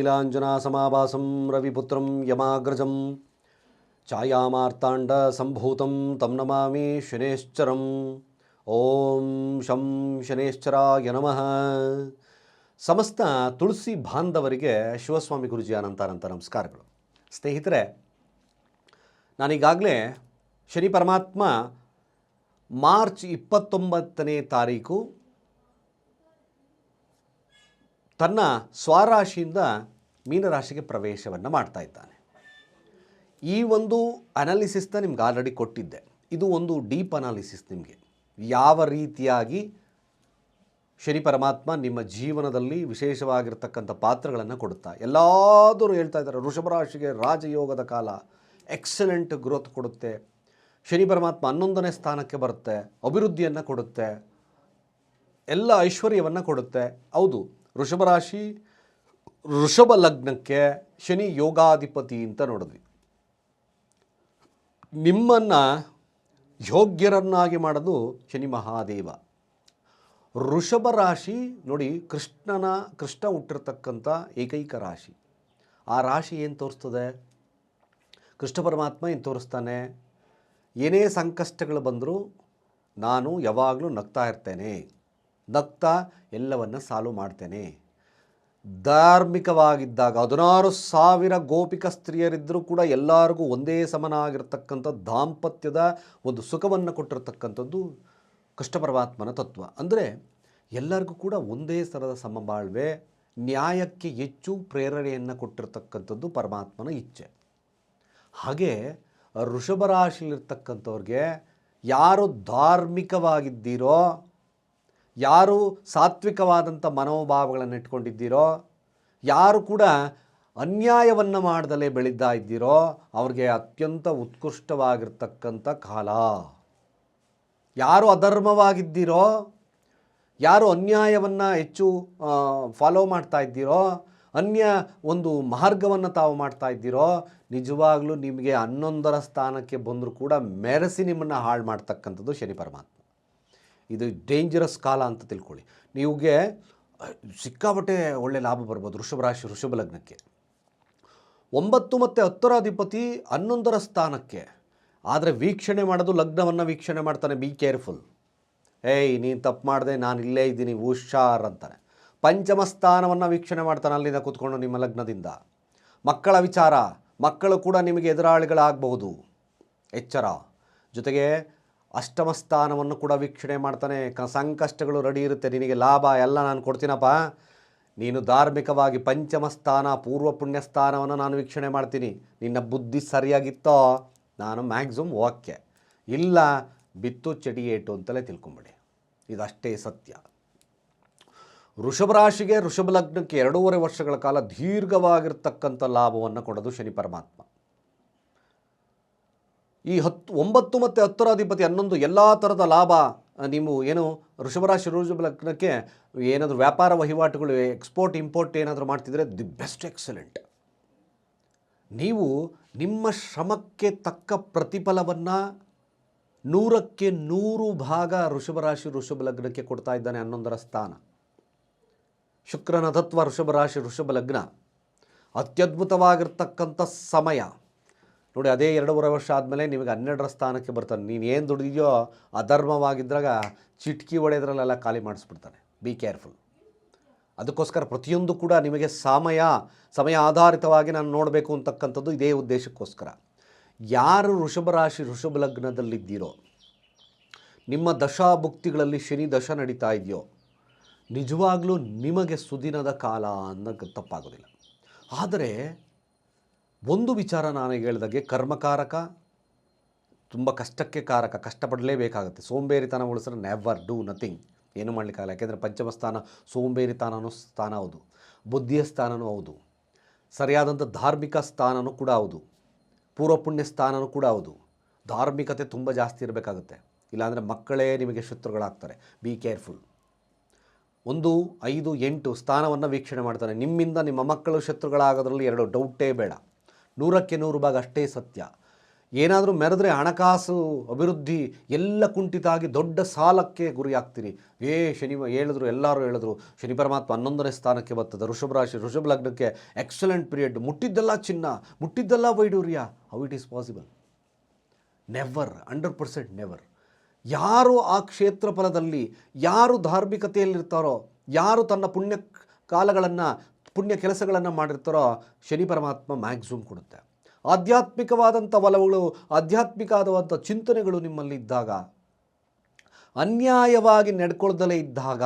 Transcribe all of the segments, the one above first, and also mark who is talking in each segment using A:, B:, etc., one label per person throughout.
A: ನೀಲಾಂಜನಾಸಮಾಭಾಸಂ ರವಿಪುತ್ರಂ ಯಮಾಗ್ರಜಂ ಛಾಯಾಮಾರ್ತಾಂಡ ಸಂಭೂತಂ ತಂ ನಮಾಮಿ ಶನೇಶ್ಚರಂ ಓಂ ಶಂ ಶನೇಶ್ಚರಾಯ ನಮಃ ಸಮಸ್ತ ತುಳಸಿ ಬಾಂಧವರಿಗೆ ಶಿವಸ್ವಾಮಿ ಗುರುಜಿ ಅನಂತಾನಂತ ನಮಸ್ಕಾರಗಳು. ಸ್ನೇಹಿತರೆ, ನಾನೀಗಾಗಲೇ ಶನಿ ಪರಮಾತ್ಮ ಮಾರ್ಚ್ ಇಪ್ಪತ್ತೊಂಬತ್ತನೇ ತಾರೀಕು ತನ್ನ ಸ್ವರಾಶಿಯಿಂದ ಮೀನರಾಶಿಗೆ ಪ್ರವೇಶವನ್ನು ಮಾಡ್ತಾ ಇದ್ದಾನೆ. ಈ ಒಂದು ಅನಾಲಿಸಿಸ್ನ ನಿಮ್ಗೆ ಆಲ್ರೆಡಿ ಕೊಟ್ಟಿದ್ದೆ. ಇದು ಒಂದು ಡೀಪ್ ಅನಾಲಿಸಿಸ್ ನಿಮಗೆ. ಯಾವ ರೀತಿಯಾಗಿ ಶನಿ ಪರಮಾತ್ಮ ನಿಮ್ಮ ಜೀವನದಲ್ಲಿ ವಿಶೇಷವಾಗಿರ್ತಕ್ಕಂಥ ಪಾತ್ರಗಳನ್ನು ಕೊಡುತ್ತಾ, ಎಲ್ಲಾದರೂ ಹೇಳ್ತಾ ಇದ್ದಾರೆ, ವೃಷಭ ರಾಶಿಗೆ ರಾಜಯೋಗದ ಕಾಲ ಎಕ್ಸಲೆಂಟ್ ಗ್ರೋತ್ ಕೊಡುತ್ತೆ. ಶನಿ ಪರಮಾತ್ಮ ಹನ್ನೊಂದನೇ ಸ್ಥಾನಕ್ಕೆ ಬರುತ್ತೆ, ಅಭಿವೃದ್ಧಿಯನ್ನು ಕೊಡುತ್ತೆ, ಎಲ್ಲ ಐಶ್ವರ್ಯವನ್ನು ಕೊಡುತ್ತೆ. ಹೌದು ವೃಷಭ ರಾಶಿ, ವೃಷಭ ಲಗ್ನಕ್ಕೆ ಶನಿ ಯೋಗಾಧಿಪತಿ ಅಂತ ನೋಡಿದ್ವಿ. ನಿಮ್ಮನ್ನು ಯೋಗ್ಯರನ್ನಾಗಿ ಮಾಡೋದು ಶನಿ ಮಹಾದೇವ. ವೃಷಭ ರಾಶಿ ನೋಡಿ ಕೃಷ್ಣನ, ಕೃಷ್ಣ ಹುಟ್ಟಿರ್ತಕ್ಕಂಥ ಏಕೈಕ ರಾಶಿ. ಆ ರಾಶಿ ಏನು ತೋರಿಸ್ತದೆ? ಕೃಷ್ಣ ಪರಮಾತ್ಮ ಏನು ತೋರಿಸ್ತಾನೆ? ಏನೇ ಸಂಕಷ್ಟಗಳು ಬಂದರೂ ನಾನು ಯಾವಾಗಲೂ ನಗ್ತಾ ಇರ್ತೇನೆ. ನಗ್ತಾ ಎಲ್ಲವನ್ನು ಸಾಲು ಮಾಡ್ತೇನೆ. ಧಾರ್ಮಿಕವಾಗಿದ್ದಾಗ ಹದಿನಾರು ಸಾವಿರ ಗೋಪಿಕ ಸ್ತ್ರೀಯರಿದ್ದರೂ ಕೂಡ ಎಲ್ಲರಿಗೂ ಒಂದೇ ಸಮನಾಗಿರ್ತಕ್ಕಂಥ ದಾಂಪತ್ಯದ ಒಂದು ಸುಖವನ್ನು ಕೊಟ್ಟಿರ್ತಕ್ಕಂಥದ್ದು ಕೃಷ್ಣ ಪರಮಾತ್ಮನ ತತ್ವ. ಅಂದರೆ ಎಲ್ಲರಿಗೂ ಕೂಡ ಒಂದೇ ಸರದ ಸಮಬಾಳ್ವೆ, ನ್ಯಾಯಕ್ಕೆ ಹೆಚ್ಚು ಪ್ರೇರಣೆಯನ್ನು ಕೊಟ್ಟಿರ್ತಕ್ಕಂಥದ್ದು ಪರಮಾತ್ಮನ ಇಚ್ಛೆ. ಹಾಗೆ ಋಷಭ ರಾಶಿಯಲ್ಲಿರ್ತಕ್ಕಂಥವ್ರಿಗೆ ಯಾರು ಧಾರ್ಮಿಕವಾಗಿದ್ದೀರೋ ಯಾರು ಸಾತ್ವಿಕವಾದಂಥ ಮನೋಭಾವಗಳನ್ನು ಇಟ್ಕೊಂಡಿದ್ದೀರೋ, ಯಾರು ಕೂಡ ಅನ್ಯಾಯವನ್ನು ಮಾಡ್ದಲೇ ಬೆಳೀತಾ ಇದ್ದೀರೋ, ಅವ್ರಿಗೆ ಅತ್ಯಂತ ಉತ್ಕೃಷ್ಟವಾಗಿರ್ತಕ್ಕಂಥ ಕಾಲ. ಯಾರು ಅಧರ್ಮವಾಗಿದ್ದೀರೋ, ಯಾರು ಅನ್ಯಾಯವನ್ನು ಹೆಚ್ಚು ಫಾಲೋ ಮಾಡ್ತಾ ಇದ್ದೀರೋ, ಅನ್ಯ ಒಂದು ಮಾರ್ಗವನ್ನು ತಾವು ಮಾಡ್ತಾ ಇದ್ದೀರೋ, ನಿಜವಾಗ್ಲೂ ನಿಮಗೆ ಹನ್ನೊಂದರ ಸ್ಥಾನಕ್ಕೆ ಬಂದರೂ ಕೂಡ ಮೆರೆಸಿ ನಿಮ್ಮನ್ನು ಹಾಳು ಮಾಡ್ತಕ್ಕಂಥದ್ದು ಶನಿ ಪರಮಾತ್ಮ. ಇದು ಡೇಂಜರಸ್ ಕಾಲ ಅಂತ ತಿಳ್ಕೊಳ್ಳಿ. ನಿಮಗೆ ಸಿಕ್ಕಾಪಟ್ಟೆ ಒಳ್ಳೆ ಲಾಭ ಬರ್ಬೋದು ವೃಷಭ ರಾಶಿ, ವೃಷಭ ಲಗ್ನಕ್ಕೆ. ಒಂಬತ್ತು ಮತ್ತು ಹತ್ತರ ಅಧಿಪತಿ ಹನ್ನೊಂದರ ಸ್ಥಾನಕ್ಕೆ. ಆದರೆ ವೀಕ್ಷಣೆ ಮಾಡೋದು ಲಗ್ನವನ್ನು ವೀಕ್ಷಣೆ ಮಾಡ್ತಾನೆ ಬಿ ಕೇರ್ಫುಲ್ ಏಯ್, ನೀನು ತಪ್ಪು ಮಾಡಿದೆ, ನಾನು ಇಲ್ಲೇ ಇದ್ದೀನಿ, ಹುಷಾರ್ ಅಂತಾನೆ. ಪಂಚಮ ಸ್ಥಾನವನ್ನು ವೀಕ್ಷಣೆ ಮಾಡ್ತಾನೆ ಅಲ್ಲಿಂದ ಕೂತ್ಕೊಂಡು ನಿಮ್ಮ ಲಗ್ನದಿಂದ. ಮಕ್ಕಳ ವಿಚಾರ, ಮಕ್ಕಳು ಕೂಡ ನಿಮಗೆ ಎದುರಾಳಿಗಳಾಗಬಹುದು. ಎಚ್ಚರ. ಜೊತೆಗೆ ಅಷ್ಟಮ ಸ್ಥಾನವನ್ನು ಕೂಡ ವೀಕ್ಷಣೆ ಮಾಡ್ತಾನೆ. ಕ ಸಂಕಷ್ಟಗಳು ರೆಡಿ ಇರುತ್ತೆ. ನಿನಗೆ ಲಾಭ, ಎಲ್ಲ ನಾನು ಕೊಡ್ತೀನಪ್ಪ. ನೀನು ಧಾರ್ಮಿಕವಾಗಿ ಪಂಚಮ ಸ್ಥಾನ, ಪೂರ್ವ ಪುಣ್ಯ ಸ್ಥಾನವನ್ನು ನಾನು ವೀಕ್ಷಣೆ ಮಾಡ್ತೀನಿ. ನಿನ್ನ ಬುದ್ಧಿ ಸರಿಯಾಗಿತ್ತೋ? ನಾನು ಮ್ಯಾಕ್ಸಿಮಮ್ ಓಕೆ. ಇಲ್ಲ, ಬಿತ್ತು, ಚಡಿ ಏಟು ಅಂತಲೇ ತಿಳ್ಕೊಂಬಿಡಿ. ಇದಷ್ಟೇ ಸತ್ಯ. ಋಷಭ ರಾಶಿಗೆ ಋಷಭ ಲಗ್ನಕ್ಕೆ ಎರಡೂವರೆ ವರ್ಷಗಳ ಕಾಲ ದೀರ್ಘವಾಗಿರ್ತಕ್ಕಂಥ ಲಾಭವನ್ನು ಕೊಡೋದು ಶನಿ ಪರಮಾತ್ಮ. ಈ ಹತ್ತು ಒಂಬತ್ತು ಮತ್ತು ಹತ್ತರ ಅಧಿಪತಿ ಹನ್ನೊಂದು ಎಲ್ಲ ಥರದ ಲಾಭ ನೀವು ಏನು ವೃಷಭರಾಶಿ ಋಷಭ ಲಗ್ನಕ್ಕೆ ಏನಾದರೂ ವ್ಯಾಪಾರ ವಹಿವಾಟುಗಳು ಎಕ್ಸ್ಪೋರ್ಟ್ ಇಂಪೋರ್ಟ್ ಏನಾದರೂ ಮಾಡ್ತಿದ್ರೆ ದಿ ಬೆಸ್ಟ್ ಎಕ್ಸಲೆಂಟ್. ನೀವು ನಿಮ್ಮ ಶ್ರಮಕ್ಕೆ ತಕ್ಕ ಪ್ರತಿಫಲವನ್ನು ನೂರಕ್ಕೆ ನೂರು ಭಾಗ ವೃಷಭರಾಶಿ ವೃಷಭ ಲಗ್ನಕ್ಕೆ ಕೊಡ್ತಾ ಇದ್ದಾನೆ ಹನ್ನೊಂದರ ಸ್ಥಾನ. ಶುಕ್ರನ ತತ್ವ ವೃಷಭ ರಾಶಿ ವೃಷಭ ಲಗ್ನ. ಅತ್ಯದ್ಭುತವಾಗಿರ್ತಕ್ಕಂಥ ಸಮಯ. ನೋಡಿ, ಅದೇ ಎರಡೂವರೆ ವರ್ಷ ಆದಮೇಲೆ ನಿಮಗೆ ಹನ್ನೆರಡರ ಸ್ಥಾನಕ್ಕೆ ಬರ್ತಾನೆ. ನೀನು ಏನು ದುಡಿದೆಯೋ ಅಧರ್ಮವಾಗಿದ್ದಾಗ ಚಿಟ್ಕಿ ಒಡೆಯೋದ್ರಲ್ಲೆಲ್ಲ ಖಾಲಿ ಮಾಡಿಸ್ಬಿಡ್ತಾನೆ. ಬಿ ಕೇರ್ಫುಲ್ ಅದಕ್ಕೋಸ್ಕರ ಪ್ರತಿಯೊಂದು ಕೂಡ ನಿಮಗೆ ಸಮಯ ಸಮಯ ಆಧಾರಿತವಾಗಿ ನಾನು ನೋಡಬೇಕು ಅಂತಕ್ಕಂಥದ್ದು ಇದೇ ಉದ್ದೇಶಕ್ಕೋಸ್ಕರ. ಯಾರು ವೃಷಭ ರಾಶಿ, ವೃಷಭ ಲಗ್ನದಲ್ಲಿದ್ದೀರೋ, ನಿಮ್ಮ ದಶಾಭುಕ್ತಿಗಳಲ್ಲಿ ಶನಿ ದಶ ನಡೀತಾ ಇದೆಯೋ, ನಿಜವಾಗ್ಲೂ ನಿಮಗೆ ಸುದಿನದ ಕಾಲ ಅನ್ನೋದು ತಪ್ಪಾಗೋದಿಲ್ಲ. ಆದರೆ ಒಂದು ವಿಚಾರ ನಾನು ಹೇಳಿದಾಗೆ ಕರ್ಮಕಾರಕ, ತುಂಬ ಕಷ್ಟಕ್ಕೆ ಕಾರಕ, ಕಷ್ಟಪಡಲೇಬೇಕಾಗುತ್ತೆ. ಸೋಂಬೇರಿತನ ಉಳಿಸಿದ್ರೆ ನೆವರ್ ಡೂ ನಥಿಂಗ್ ಏನು ಮಾಡಲಿಕ್ಕಾಗಲ್ಲ. ಯಾಕೆಂದರೆ ಪಂಚಮ ಸ್ಥಾನ ಸೋಂಬೇರಿತನನೂ ಸ್ಥಾನ ಹೌದು. ಬುದ್ಧಿಯ ಸ್ಥಾನನೂ ಹೌದು. ಸರಿಯಾದಂಥ ಧಾರ್ಮಿಕ ಸ್ಥಾನನೂ ಕೂಡ ಹೌದು. ಪೂರ್ವ ಪುಣ್ಯ ಸ್ಥಾನನೂ ಕೂಡ ಹೌದು. ಧಾರ್ಮಿಕತೆ ತುಂಬ ಜಾಸ್ತಿ ಇರಬೇಕಾಗುತ್ತೆ. ಇಲ್ಲಾಂದರೆ ಮಕ್ಕಳೇ ನಿಮಗೆ ಶತ್ರುಗಳಾಗ್ತಾರೆ. ಬಿ ಕೇರ್ಫುಲ್ ಒಂದು, ಐದು, ಎಂಟು ಸ್ಥಾನವನ್ನು ವೀಕ್ಷಣೆ ಮಾಡ್ತಾರೆ. ನಿಮ್ಮಿಂದ ನಿಮ್ಮ ಮಕ್ಕಳು ಶತ್ರುಗಳಾಗೋದ್ರಲ್ಲಿ ಎರಡು ಡೌಟೇ ಬೇಡ. ನೂರಕ್ಕೆ ನೂರು ಭಾಗ ಅಷ್ಟೇ ಸತ್ಯ. ಏನಾದರೂ ಮೆರೆದ್ರೆ ಹಣಕಾಸು ಅಭಿವೃದ್ಧಿ ಎಲ್ಲ ಕುಂಠಿತ ಆಗಿ ದೊಡ್ಡ ಸಾಲಕ್ಕೆ ಗುರಿಯಾಗ್ತೀರಿ. ಏ ಶನಿ, ಹೇಳಿದ್ರು, ಎಲ್ಲರೂ ಹೇಳಿದ್ರು, ಶನಿ ಪರಮಾತ್ಮ ಹನ್ನೊಂದನೇ ಸ್ಥಾನಕ್ಕೆ ಬರ್ತದೆ, ಋಷಭ ರಾಶಿ, ಋಷಭ ಲಗ್ನಕ್ಕೆ ಎಕ್ಸಲೆಂಟ್ ಪೀರಿಯಡ್ ಮುಟ್ಟಿದ್ದೆಲ್ಲ ಚಿನ್ನ, ಮುಟ್ಟಿದ್ದೆಲ್ಲ ವೈಡೂರ್ಯ. How it is possible never hundred percent never ಯಾರು ಆ ಕ್ಷೇತ್ರ ಫಲದಲ್ಲಿ ಯಾರು ಧಾರ್ಮಿಕತೆಯಲ್ಲಿರ್ತಾರೋ, ಯಾರು ತನ್ನ ಪುಣ್ಯ ಕಾಲಗಳನ್ನು ಪುಣ್ಯ ಕೆಲಸಗಳನ್ನು ಮಾಡಿರ್ತಾರೋ, ಶನಿ ಪರಮಾತ್ಮ ಮ್ಯಾಕ್ಸಿಮಮ್ ಕೊಡುತ್ತೆ. ಆಧ್ಯಾತ್ಮಿಕವಾದಂಥ ಒಲವುಗಳು, ಆಧ್ಯಾತ್ಮಿಕವಾದಂಥ ಚಿಂತನೆಗಳು ನಿಮ್ಮಲ್ಲಿ ಇದ್ದಾಗ, ಅನ್ಯಾಯವಾಗಿ ನಡ್ಕೊಳ್ದಲೇ ಇದ್ದಾಗ,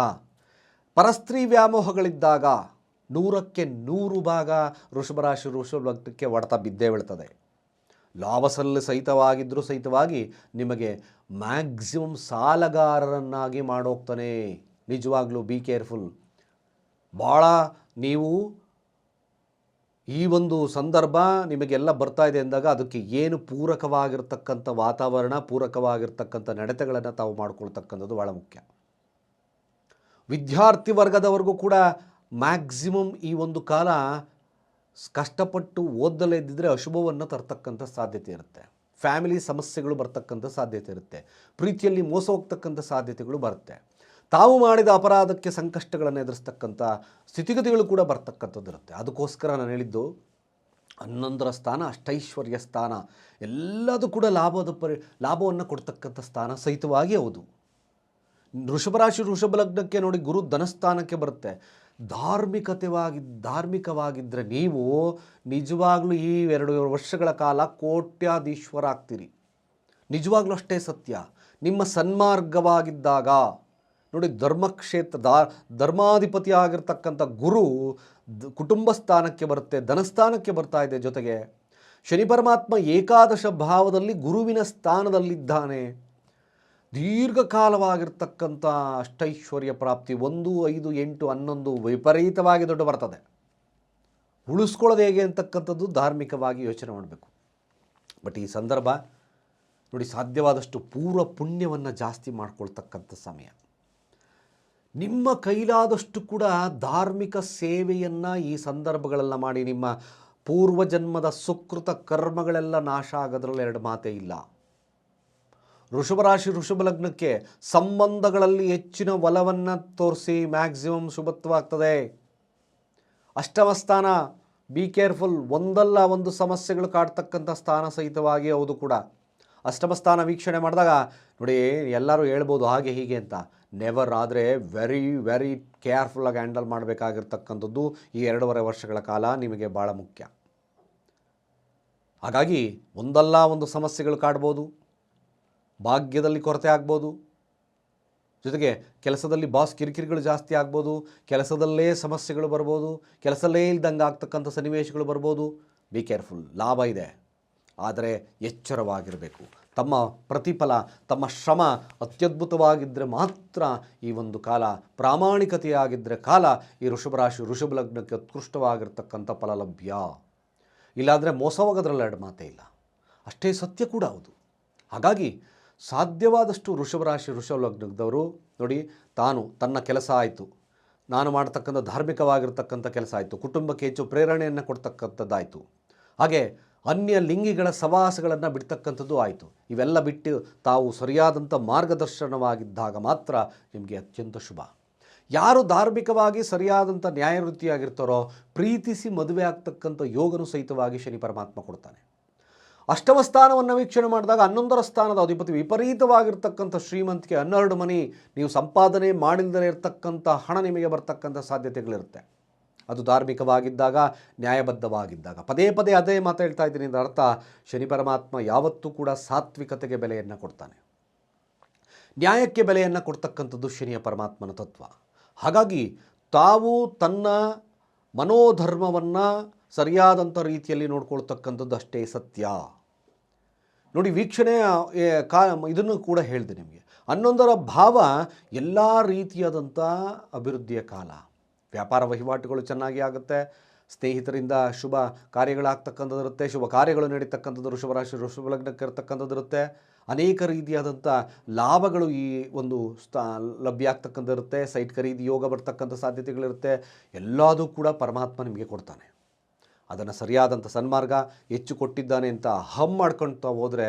A: ಪರಸ್ತ್ರೀ ವ್ಯಾಮೋಹಗಳಿದ್ದಾಗ, ನೂರಕ್ಕೆ ನೂರು ಭಾಗ ವೃಷಭರಾಶಿ ಋಷಭಕ್ಕೆ ಹೊಡೆತ ಬಿದ್ದೇ ಬೀಳ್ತದೆ. ಲಾಭಸಲ್ಲಿ ಸಹಿತವಾಗಿದ್ದರೂ ಸಹಿತವಾಗಿ ನಿಮಗೆ ಮ್ಯಾಕ್ಸಿಮಮ್ ಸಾಲಗಾರರನ್ನಾಗಿ ಮಾಡೋಗ್ತಾನೆ. ನಿಜವಾಗ್ಲೂ ಬಿ ಕೇರ್ಫುಲ್ ಭಾಳ ನೀವು ಈ ಒಂದು ಸಂದರ್ಭ ನಿಮಗೆಲ್ಲ ಬರ್ತಾ ಇದೆ ಅಂದಾಗ ಅದಕ್ಕೆ ಏನು ಪೂರಕವಾಗಿರ್ತಕ್ಕಂಥ ವಾತಾವರಣ, ಪೂರಕವಾಗಿರ್ತಕ್ಕಂಥ ನಡತೆಗಳನ್ನು ತಾವು ಮಾಡ್ಕೊಳ್ತಕ್ಕಂಥದ್ದು ಭಾಳ ಮುಖ್ಯ. ವಿದ್ಯಾರ್ಥಿ ವರ್ಗದವರೆಗೂ ಕೂಡ ಮ್ಯಾಕ್ಸಿಮಮ್ ಈ ಒಂದು ಕಾಲ ಕಷ್ಟಪಟ್ಟು ಓದಲೇ ಇದ್ದಿದ್ರೆ ಅಶುಭವನ್ನು ತರ್ತಕ್ಕಂಥ ಸಾಧ್ಯತೆ ಇರುತ್ತೆ. ಫ್ಯಾಮಿಲಿ ಸಮಸ್ಯೆಗಳು ಬರ್ತಕ್ಕಂಥ ಸಾಧ್ಯತೆ ಇರುತ್ತೆ. ಪ್ರೀತಿಯಲ್ಲಿ ಮೋಸ ಹೋಗ್ತಕ್ಕಂಥ ಸಾಧ್ಯತೆಗಳು ಬರುತ್ತೆ. ತಾವು ಮಾಡಿದ ಅಪರಾಧಕ್ಕೆ ಸಂಕಷ್ಟಗಳನ್ನು ಎದುರಿಸ್ತಕ್ಕಂಥ ಸ್ಥಿತಿಗತಿಗಳು ಕೂಡ ಬರ್ತಕ್ಕಂಥದ್ದು ಇರುತ್ತೆ. ಅದಕ್ಕೋಸ್ಕರ ನಾನು ಹೇಳಿದ್ದು, ಹನ್ನೊಂದರ ಸ್ಥಾನ, ಅಷ್ಟೈಶ್ವರ್ಯ ಸ್ಥಾನ, ಎಲ್ಲದೂ ಕೂಡ ಲಾಭದ ಪರಿ, ಲಾಭವನ್ನು ಕೊಡ್ತಕ್ಕಂಥ ಸ್ಥಾನ ಸಹಿತವಾಗಿ ಹೌದು. ವೃಷಭರಾಶಿ ವೃಷಭ ಲಗ್ನಕ್ಕೆ ನೋಡಿ ಗುರು ಧನಸ್ಥಾನಕ್ಕೆ ಬರುತ್ತೆ. ಧಾರ್ಮಿಕತೆವಾಗಿ ಧಾರ್ಮಿಕವಾಗಿದ್ದರೆ ನೀವು ನಿಜವಾಗ್ಲೂ ಈ ಎರಡು ವರ್ಷಗಳ ಕಾಲ ಕೋಟ್ಯಾಧೀಶ್ವರ ಆಗ್ತೀರಿ. ನಿಜವಾಗ್ಲೂ ಅಷ್ಟೇ ಸತ್ಯ. ನಿಮ್ಮ ಸನ್ಮಾರ್ಗವಾಗಿದ್ದಾಗ ನೋಡಿ ಧರ್ಮಕ್ಷೇತ್ರ ದಾ ಧರ್ಮಾಧಿಪತಿ ಆಗಿರ್ತಕ್ಕಂಥ ಗುರು ಕುಟುಂಬ ಸ್ಥಾನಕ್ಕೆ ಬರುತ್ತೆ, ಧನಸ್ಥಾನಕ್ಕೆ ಬರ್ತಾ ಇದೆ ಜೊತೆಗೆ. ಶನಿ ಪರಮಾತ್ಮ ಏಕಾದಶ ಭಾವದಲ್ಲಿ ಗುರುವಿನ ಸ್ಥಾನದಲ್ಲಿದ್ದಾನೆ. ದೀರ್ಘಕಾಲವಾಗಿರ್ತಕ್ಕಂಥ ಅಷ್ಟೈಶ್ವರ್ಯ ಪ್ರಾಪ್ತಿ ಒಂದು, ಐದು, ಎಂಟು, ಹನ್ನೊಂದು ವಿಪರೀತವಾಗಿ ದೊಡ್ಡ ಬರ್ತದೆ. ಉಳಿಸ್ಕೊಳ್ಳೋದು ಹೇಗೆ ಅಂತಕ್ಕಂಥದ್ದು ಧಾರ್ಮಿಕವಾಗಿ ಯೋಚನೆ ಮಾಡಬೇಕು. ಬಟ್ ಈ ಸಂದರ್ಭ ನೋಡಿ ಸಾಧ್ಯವಾದಷ್ಟು ಪೂರ್ವ ಪುಣ್ಯವನ್ನು ಜಾಸ್ತಿ ಮಾಡ್ಕೊಳ್ತಕ್ಕಂಥ ಸಮಯ. ನಿಮ್ಮ ಕೈಲಾದಷ್ಟು ಕೂಡ ಧಾರ್ಮಿಕ ಸೇವೆಯನ್ನು ಈ ಸಂದರ್ಭಗಳೆಲ್ಲ ಮಾಡಿ, ನಿಮ್ಮ ಪೂರ್ವಜನ್ಮದ ಸುಕೃತ ಕರ್ಮಗಳೆಲ್ಲ ನಾಶ ಆಗೋದ್ರಲ್ಲಿ ಎರಡು ಮಾತೇ ಇಲ್ಲ. ವೃಷಭರಾಶಿ ವೃಷಭ ಲಗ್ನಕ್ಕೆ ಸಂಬಂಧಗಳಲ್ಲಿ ಹೆಚ್ಚಿನ ಒಲವನ್ನು ತೋರಿಸಿ ಮ್ಯಾಕ್ಸಿಮಮ್ ಶುಭತ್ವವಾಗ್ತದೆ. ಅಷ್ಟಮ ಸ್ಥಾನ ಬಿ ಕೇರ್ಫುಲ್ ಒಂದಲ್ಲ ಒಂದು ಸಮಸ್ಯೆಗಳು ಕಾಡ್ತಕ್ಕಂಥ ಸ್ಥಾನ ಸಹಿತವಾಗಿ ಹೌದು ಕೂಡ. ಅಷ್ಟಮ ಸ್ಥಾನ ವೀಕ್ಷಣೆ ಮಾಡಿದಾಗ ನೋಡಿ, ಎಲ್ಲರೂ ಹೇಳ್ಬೋದು ಹಾಗೆ ಹೀಗೆ ಅಂತ. ನೆವರ್ ಆದರೆ ವೆರಿ ವೆರಿ ಕೇರ್ಫುಲ್ಲಾಗಿ ಹ್ಯಾಂಡಲ್ ಮಾಡಬೇಕಾಗಿರ್ತಕ್ಕಂಥದ್ದು ಈ ಎರಡೂವರೆ ವರ್ಷಗಳ ಕಾಲ ನಿಮಗೆ ಭಾಳ ಮುಖ್ಯ. ಹಾಗಾಗಿ ಒಂದಲ್ಲ ಒಂದು ಸಮಸ್ಯೆಗಳು ಕಾಡ್ಬೋದು, ಭಾಗ್ಯದಲ್ಲಿ ಕೊರತೆ ಆಗ್ಬೋದು, ಜೊತೆಗೆ ಕೆಲಸದಲ್ಲಿ ಬಾಸ್ ಕಿರಿಕಿರಿಗಳು ಜಾಸ್ತಿ ಆಗ್ಬೋದು, ಕೆಲಸದಲ್ಲೇ ಸಮಸ್ಯೆಗಳು ಬರ್ಬೋದು ಕೆಲಸದಲ್ಲೇ ಇಲ್ದಂಗೆ ಆಗ್ತಕ್ಕಂಥ ಸನ್ನಿವೇಶಗಳು ಬರ್ಬೋದು. ಬಿ ಕೇರ್ಫುಲ್ ಲಾಭ ಇದೆ, ಆದರೆ ಎಚ್ಚರವಾಗಿರಬೇಕು. ತಮ್ಮ ಪ್ರತಿಫಲ, ತಮ್ಮ ಶ್ರಮ ಅತ್ಯದ್ಭುತವಾಗಿದ್ದರೆ ಮಾತ್ರ ಈ ಒಂದು ಕಾಲ ಪ್ರಾಮಾಣಿಕತೆಯಾಗಿದ್ದರೆ ಕಾಲ ಈ ಋಷಭರಾಶಿ ಋಷಭ ಲಗ್ನಕ್ಕೆ ಉತ್ಕೃಷ್ಟವಾಗಿರ್ತಕ್ಕಂಥ ಫಲ ಲಭ್ಯ. ಇಲ್ಲಾಂದರೆ ಮೋಸವಾಗೋದ್ರಲ್ಲಿ ಎರಡು ಮಾತೇ ಇಲ್ಲ. ಅಷ್ಟೇ ಸತ್ಯ ಕೂಡ ಹೌದು. ಹಾಗಾಗಿ ಸಾಧ್ಯವಾದಷ್ಟು ವೃಷಭರಾಶಿ ಋಷಭ ಲಗ್ನದವರು ನೋಡಿ, ತಾನು ತನ್ನ ಕೆಲಸ ಆಯಿತು. ನಾನು ಮಾಡ್ತಕ್ಕಂಥ ಧಾರ್ಮಿಕವಾಗಿರ್ತಕ್ಕಂಥ ಕೆಲಸ ಆಯಿತು. ಕುಟುಂಬಕ್ಕೆ ಹೆಚ್ಚು ಪ್ರೇರಣೆಯನ್ನು ಕೊಡ್ತಕ್ಕಂಥದ್ದಾಯಿತು. ಹಾಗೆ ಅನ್ಯ ಲಿಂಗಿಗಳ ಸವಾಸಗಳನ್ನು ಬಿಡ್ತಕ್ಕಂಥದ್ದು ಆಯಿತು. ಇವೆಲ್ಲ ಬಿಟ್ಟು ತಾವು ಸರಿಯಾದಂಥ ಮಾರ್ಗದರ್ಶನವಾಗಿದ್ದಾಗ ಮಾತ್ರ ನಿಮಗೆ ಅತ್ಯಂತ ಶುಭ. ಯಾರು ಧಾರ್ಮಿಕವಾಗಿ ಸರಿಯಾದಂಥ ನ್ಯಾಯವೃತ್ತಿಯಾಗಿರ್ತಾರೋ ಪ್ರೀತಿಸಿ ಮದುವೆ ಆಗ್ತಕ್ಕಂಥ ಯೋಗನು ಸಹಿತವಾಗಿ ಶನಿ ಪರಮಾತ್ಮ ಕೊಡ್ತಾನೆ. ಅಷ್ಟಮ ಸ್ಥಾನವನ್ನು ವೀಕ್ಷಣೆ ಮಾಡಿದಾಗ ಹನ್ನೊಂದರ ಸ್ಥಾನದ ಅಧಿಪತಿ ವಿಪರೀತವಾಗಿರ್ತಕ್ಕಂಥ ಶ್ರೀಮಂತಿಕೆ ಹನ್ನೆರಡು ಮನಿ ನೀವು ಸಂಪಾದನೆ ಮಾಡಿಲ್ಲದೇ ಇರತಕ್ಕಂಥ ಹಣ ನಿಮಗೆ ಬರ್ತಕ್ಕಂಥ ಸಾಧ್ಯತೆಗಳಿರುತ್ತೆ. ಅದು ಧಾರ್ಮಿಕವಾಗಿದ್ದಾಗ, ನ್ಯಾಯಬದ್ಧವಾಗಿದ್ದಾಗ. ಪದೇ ಪದೇ ಅದೇ ಮಾತಾಡ್ತಾ ಇದ್ದೀನಿ, ಇದರ ಅರ್ಥ ಶನಿ ಪರಮಾತ್ಮ ಯಾವತ್ತೂ ಕೂಡ ಸಾತ್ವಿಕತೆಗೆ ಬೆಲೆಯನ್ನು ಕೊಡ್ತಾನೆ. ನ್ಯಾಯಕ್ಕೆ ಬೆಲೆಯನ್ನು ಕೊಡ್ತಕ್ಕಂಥದ್ದು ಶನಿಯ ಪರಮಾತ್ಮನ ತತ್ವ. ಹಾಗಾಗಿ ತಾವು ತನ್ನ ಮನೋಧರ್ಮವನ್ನು ಸರಿಯಾದಂಥ ರೀತಿಯಲ್ಲಿ ನೋಡ್ಕೊಳ್ತಕ್ಕಂಥದ್ದು ಅಷ್ಟೇ ಸತ್ಯ. ನೋಡಿ, ವೀಕ್ಷಣೆ ಕಾ, ಇದನ್ನು ಕೂಡ ಹೇಳಿದೆ ನಿಮಗೆ. ಹನ್ನೊಂದರ ಭಾವ ಎಲ್ಲ ರೀತಿಯಾದಂಥ ಅಭಿವೃದ್ಧಿಯ ಕಾಲ. ವ್ಯಾಪಾರ ವಹಿವಾಟುಗಳು ಚೆನ್ನಾಗಿ ಆಗುತ್ತೆ. ಸ್ನೇಹಿತರಿಂದ ಶುಭ ಕಾರ್ಯಗಳಾಗ್ತಕ್ಕಂಥದ್ದು ಇರುತ್ತೆ ಶುಭ ಕಾರ್ಯಗಳು ನಡೀತಕ್ಕಂಥದ್ದು ಶುಭ ರಾಶಿ ಋಷಭ ಲಗ್ನಕ್ಕೆ ಇರತಕ್ಕಂಥದ್ದಿರುತ್ತೆ. ಅನೇಕ ರೀತಿಯಾದಂಥ ಲಾಭಗಳು ಈ ಒಂದು ಸ್ಥಾ ಲಭ್ಯ ಆಗ್ತಕ್ಕಂಥ ಇರುತ್ತೆ ಸೈಟ್ ಖರೀದಿ, ಯೋಗ ಬರ್ತಕ್ಕಂಥ ಸಾಧ್ಯತೆಗಳಿರುತ್ತೆ. ಎಲ್ಲದೂ ಕೂಡ ಪರಮಾತ್ಮ ನಿಮಗೆ ಕೊಡ್ತಾನೆ. ಅದನ್ನು ಸರಿಯಾದಂಥ ಸನ್ಮಾರ್ಗ, ಹೆಚ್ಚು ಕೊಟ್ಟಿದ್ದಾನೆ ಅಂತ ಹಮ್ ಮಾಡ್ಕೊಳ್ತಾ ಹೋದರೆ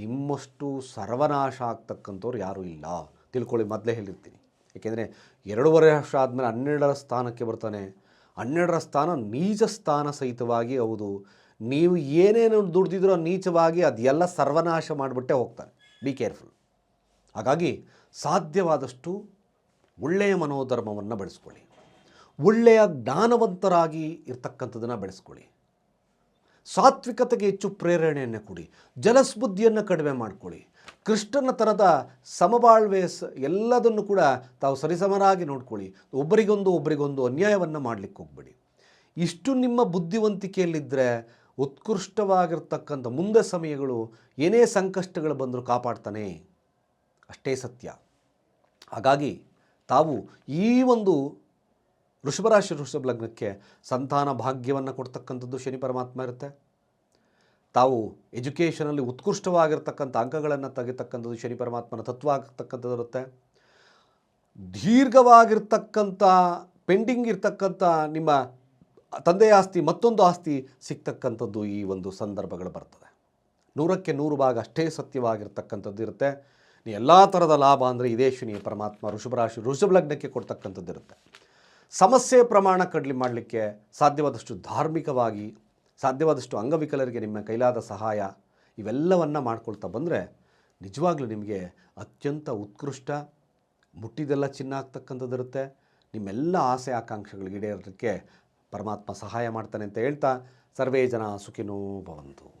A: ನಿಮ್ಮಷ್ಟು ಸರ್ವನಾಶ ಆಗ್ತಕ್ಕಂಥವ್ರು ಯಾರೂ ಇಲ್ಲ. ತಿಳ್ಕೊಳ್ಳಿ, ಮೊದಲೇ ಹೇಳಿರ್ತೀನಿ. ಏಕೆಂದರೆ ಎರಡೂವರೆ ವರ್ಷ ಆದಮೇಲೆ ಹನ್ನೆರಡರ ಸ್ಥಾನಕ್ಕೆ ಬರ್ತಾನೆ. ಹನ್ನೆರಡರ ಸ್ಥಾನ ನೀಚ ಸ್ಥಾನ ಸಹಿತವಾಗಿ ಹೌದು. ನೀವು ಏನೇನು ದುಡ್ದಿದ್ರೋ ನೀಚವಾಗಿ ಅದೆಲ್ಲ ಸರ್ವನಾಶ ಮಾಡಿಬಿಟ್ಟೆ ಹೋಗ್ತಾನೆ. ಬಿ ಕೇರ್ಫುಲ್ ಹಾಗಾಗಿ ಸಾಧ್ಯವಾದಷ್ಟು ಒಳ್ಳೆಯ ಮನೋಧರ್ಮವನ್ನು ಬೆಳೆಸ್ಕೊಳ್ಳಿ. ಒಳ್ಳೆಯ ಜ್ಞಾನವಂತರಾಗಿ ಇರ್ತಕ್ಕಂಥದ್ದನ್ನು ಬೆಳೆಸ್ಕೊಳ್ಳಿ. ಸಾತ್ವಿಕತೆಗೆ ಹೆಚ್ಚು ಪ್ರೇರಣೆಯನ್ನು ಕೊಡಿ. ಜಲಸ್ಬುದ್ಧಿಯನ್ನು ಕಡಿಮೆ ಮಾಡಿಕೊಳ್ಳಿ. ಕೃಷ್ಣನ ಥರದ ಸಮಬಾಳ್ವೆ ಎಲ್ಲದನ್ನು ಕೂಡ ತಾವು ಸರಿಸಮರಾಗಿ ನೋಡ್ಕೊಳ್ಳಿ. ಒಬ್ಬರಿಗೊಂದು ಒಬ್ಬರಿಗೊಂದು ಅನ್ಯಾಯವನ್ನು ಮಾಡಲಿಕ್ಕೆ ಹೋಗ್ಬೇಡಿ. ಇಷ್ಟು ನಿಮ್ಮ ಬುದ್ಧಿವಂತಿಕೆಯಲ್ಲಿದ್ದರೆ ಉತ್ಕೃಷ್ಟವಾಗಿರ್ತಕ್ಕಂಥ ಮುಂದೆ ಸಮಯಗಳು ಏನೇ ಸಂಕಷ್ಟಗಳು ಬಂದರೂ ಕಾಪಾಡ್ತಾನೆ. ಅಷ್ಟೇ ಸತ್ಯ. ಹಾಗಾಗಿ ತಾವು ಈ ಒಂದು ವೃಷಭರಾಶಿ ವೃಷಭ ಲಗ್ನಕ್ಕೆ ಸಂತಾನ ಭಾಗ್ಯವನ್ನು ಕೊಡ್ತಕ್ಕಂಥದ್ದು ಶನಿ ಪರಮಾತ್ಮ ಇರುತ್ತೆ. ತಾವು ಎಜುಕೇಷನಲ್ಲಿ ಉತ್ಕೃಷ್ಟವಾಗಿರ್ತಕ್ಕಂಥ ಅಂಕಗಳನ್ನು ತೆಗಿತಕ್ಕಂಥದ್ದು ಶನಿ ಪರಮಾತ್ಮನ ತತ್ವ ಆಗ್ತಕ್ಕಂಥದ್ದು ಇರುತ್ತೆ. ದೀರ್ಘವಾಗಿರ್ತಕ್ಕಂಥ, ಪೆಂಡಿಂಗ್ ಇರ್ತಕ್ಕಂಥ ನಿಮ್ಮ ತಂದೆಯ ಆಸ್ತಿ, ಮತ್ತೊಂದು ಆಸ್ತಿ ಸಿಗ್ತಕ್ಕಂಥದ್ದು ಈ ಒಂದು ಸಂದರ್ಭಗಳು ಬರ್ತದೆ. ನೂರಕ್ಕೆ ನೂರು ಭಾಗ ಅಷ್ಟೇ ಸತ್ಯವಾಗಿರ್ತಕ್ಕಂಥದ್ದು ಇರುತ್ತೆ. ಎಲ್ಲ ಥರದ ಲಾಭ ಅಂದರೆ ಇದೇ ಶನಿ ಪರಮಾತ್ಮ ಋಷಭರಾಶಿ ಋಷಭ ಲಗ್ನಕ್ಕೆ ಕೊಡ್ತಕ್ಕಂಥದ್ದು ಇರುತ್ತೆ. ಸಮಸ್ಯೆ ಪ್ರಮಾಣ ಕಡಿಮೆ ಮಾಡಲಿಕ್ಕೆ ಸಾಧ್ಯವಾದಷ್ಟು ಧಾರ್ಮಿಕವಾಗಿ ಸಾಧ್ಯವಾದಷ್ಟು ಅಂಗವಿಕಲರಿಗೆ ನಿಮ್ಮ ಕೈಲಾದ ಸಹಾಯ ಇವೆಲ್ಲವನ್ನು ಮಾಡ್ಕೊಳ್ತಾ ಬಂದರೆ ನಿಜವಾಗ್ಲೂ ನಿಮಗೆ ಅತ್ಯಂತ ಉತ್ಕೃಷ್ಟ, ಮುಟ್ಟಿದೆಲ್ಲ ಚಿನ್ನ ಆಗ್ತಕ್ಕಂಥದ್ದಿರುತ್ತೆ ನಿಮ್ಮೆಲ್ಲ ಆಸೆ ಆಕಾಂಕ್ಷೆಗಳಿಗೆ ಈಡೇರೋದಕ್ಕೆ ಪರಮಾತ್ಮ ಸಹಾಯ ಮಾಡ್ತಾನೆ ಅಂತ ಹೇಳ್ತಾ ಸರ್ವೇ ಜನ ಸುಖಿನೋ ಭವಂತು.